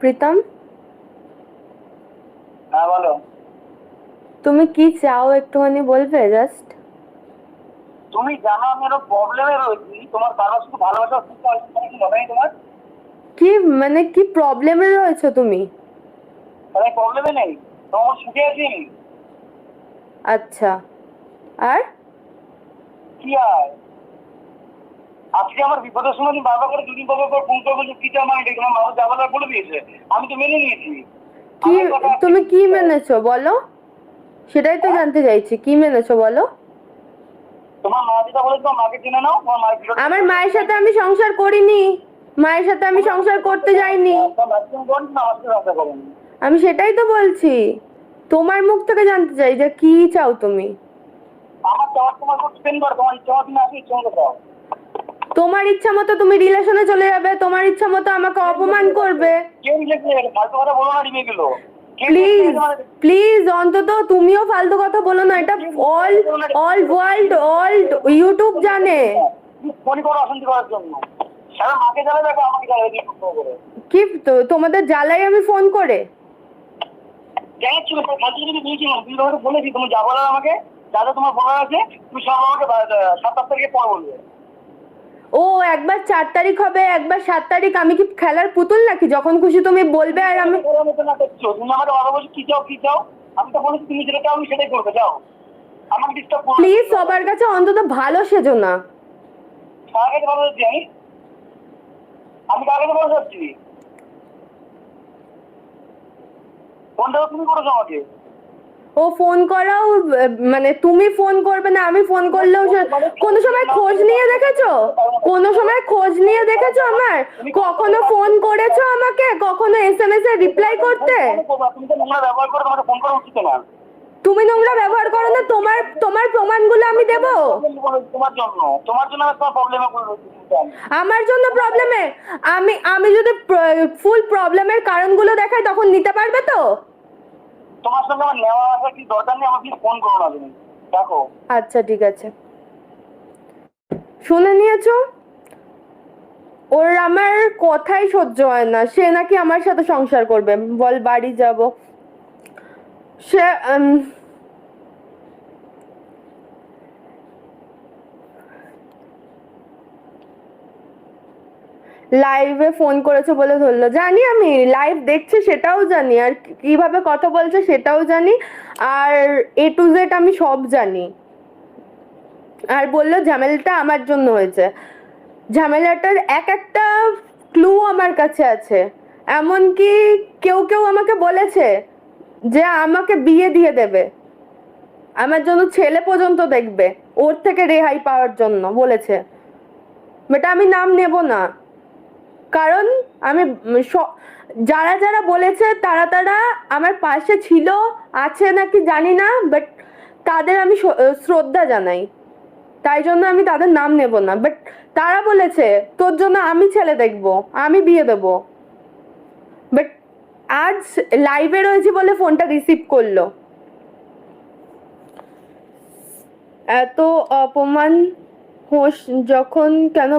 প্রীতম? হ্যাঁ বলো। তুমি কি চাও একটুখানি বলবে জাস্ট তুমি জানো আমি একটা প্রবলেমে রয়েছি। তোমার কারোর শুধু ভালোবাসা সুখ আছে কি মনে হয় তোমার? কি মানে কি প্রবলেমে রয়েছো তুমি? তাহলে প্রবলেমে নেই। তোমার সুখে আছি আচ্ছা। আর? কি আর? আজকে আমার বিপদের সময় বারবার করে দুদিন পর পর ফোন করে বলছো কি চাও মানে তোমার মা যাবার বলে দিয়েছে। আমি তো মেনে নিয়েছি। কি তুমি কি মেনেছো বলো? সেটাই তো জানতে চাইছি। কি মেনেছো বলো? তোমার মা যেটা বলে তোমার মাকে চিনে নাও তোমার মায়ের আমার মায়ের সাথে আমি সংসার করিনি। মায়ের সাথে আমি সংসার করতে যাইনি। তোমার আমার আমি সেটাই তো বলছি। তোমার মুখ থেকে জানতে চাই যে কি চাও তুমি? আমার তোমার উপর ডিপেন্ড করে তোমার ইচ্ছা তুমি আসো ইচ্ছা মতো তোমার ইচ্ছা মতো তুমি রিলেশনে চলে যাবে তোমার ইচ্ছা মতো আমাকে অপমান করবে। কেউ রিলেক্ট গেছে ফালতু কথা বলো না রিমে গেলো। প্লিজ প্লিজ অন্তত তুমিও ফালতু কথা বলো না এটা all all world all YouTube জানে। কি তোমাদের জ্বালাই আমি ফোন করে। বলেছি তুমি যা বলার আমাকে যা তোমার বলার আছে তুমি সব আমাকে সাত তারিখে পর বলবে। একবার চার তারিখ হবে একবার সাত তারিখ। আমি কি খেলার পুতুল নাকি? যখন খুশি তুমি বলবে আর আমি করার মতো না করছ তুমি বাবা বলছো কি চাও কি চাও? আমি তো বলেছি তুমি যেটা চাও আমি সেটাই করবে যাও আমাকে ডিস্টার্ব করো প্লিজ সবার কাছে অন্তত ভালো সেজো না। কার কাছে ভালো আমি? আমি কার কাছে ভালো ফোনটা তুমি করেছ আমাকে? ও ফোন করাও মানে তুমি ফোন করবে না আমি ফোন করলেও কোনো সময় খোঁজ নিয়ে দেখেছ? কোনো সময় খোঁজ নিয়ে দেখেছ আমার? কখনো ফোন করেছ আমাকে? কখনো এস এম এস এ রিপ্লাই করতে? তুমি নোংরা ব্যবহার করে না তোমার তোমার প্রমাণগুলো আমি দেবো। তোমার জন্য তোমার জন্য আমি তোমার প্রবলেমে আমার জন্য প্রবলেমে আমি আমি যদি ফুল প্রবলেমের কারণগুলো দেখাই তখন নিতে পারবে তো? তোমার সঙ্গে আমার নেওয়া আসা কি দরকার নেই? আমাকে ফোন করো না তুমি। দেখো। আচ্ছা ঠিক আছে। শুনে নিয়েছো? ওর আমার কথাই সহ্য হয় না। সে নাকি আমার সাথে সংসার করবে। বল বাড়ি যাব। সে লাইভে ফোন করেছে বলে ধরলো। জানি আমি লাইভ দেখছে সেটাও জানি, আর কীভাবে কথা বলছে সেটাও জানি, আর এ টু জেড আমি সব জানি। আর বলল ঝামেলাটা আমার জন্য হয়েছে। ঝামেলাটার এক একটা ক্লু আমার কাছে আছে। এমনকি কেউ কেউ আমাকে বলেছে যে আমাকে বিয়ে দিয়ে দেবে। আমার জন্য ছেলে পর্যন্ত দেখবে, ওর থেকে রেহাই পাওয়ার জন্য বলেছে। বাট আমি নাম নেব না। কারণ আমি যারা যারা বলেছে তারা তারা আমার পাশে ছিল, আছে নাকি জানি না বাট তাদের আমি শ্রদ্ধা জানাই। তাই জন্য আমি তাদের নাম নেব না। বাট তারা বলেছে, তোর জন্য আমি ছেলে দেখব, আমি বিয়ে দেব। বাট আজ লাইভে রয়েছি বলে ফোনটা রিসিভ করল। এত অপমান হোস, যখন কেন